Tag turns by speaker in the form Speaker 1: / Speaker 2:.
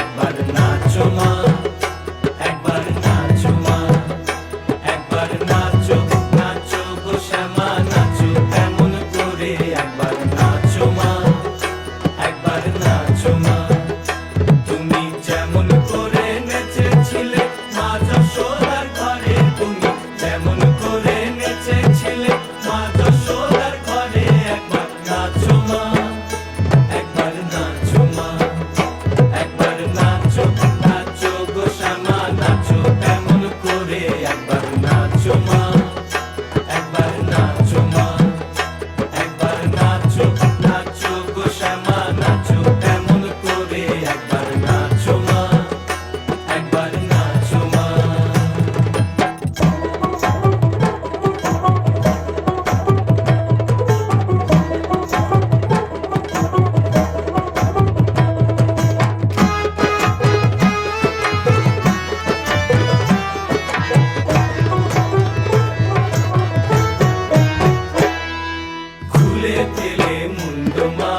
Speaker 1: একবার নাচো মা, একবার নাচো মা, একবার নাচো নাচো গো শ্যামা নাচো এমন একবার নাচো মা। তুমি যেমন করে but not your mind. உலகத்திலே முண்டுமா